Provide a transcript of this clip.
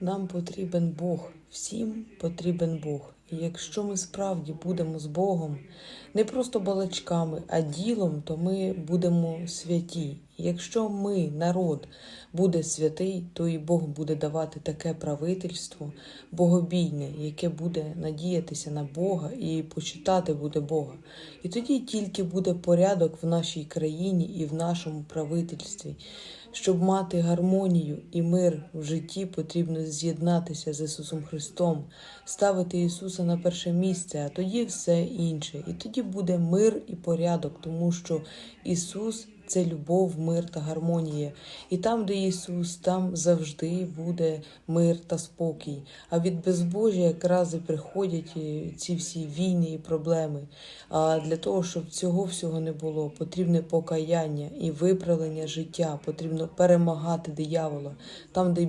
Нам потрібен Бог, всім потрібен Бог. І якщо ми справді будемо з Богом, не просто балачками, а ділом, то ми будемо святі. Якщо ми, народ, буде святий, то і Бог буде давати таке правительство богобійне, яке буде надіятися на Бога і почитати буде Бога. І тоді тільки буде порядок в нашій країні і в нашому правительстві. Щоб мати гармонію і мир в житті, потрібно з'єднатися з Ісусом Христом, ставити Ісуса на перше місце, а тоді все інше. І тоді буде мир і порядок, тому що Ісус це любов, мир та гармонія. І там, де Ісус, там завжди буде мир та спокій. А від безбожжя якраз і приходять е, ці всі війни і проблеми. А для того, щоб цього всього не було, потрібне покаяння і виправлення життя, потрібно перемагати диявола там, де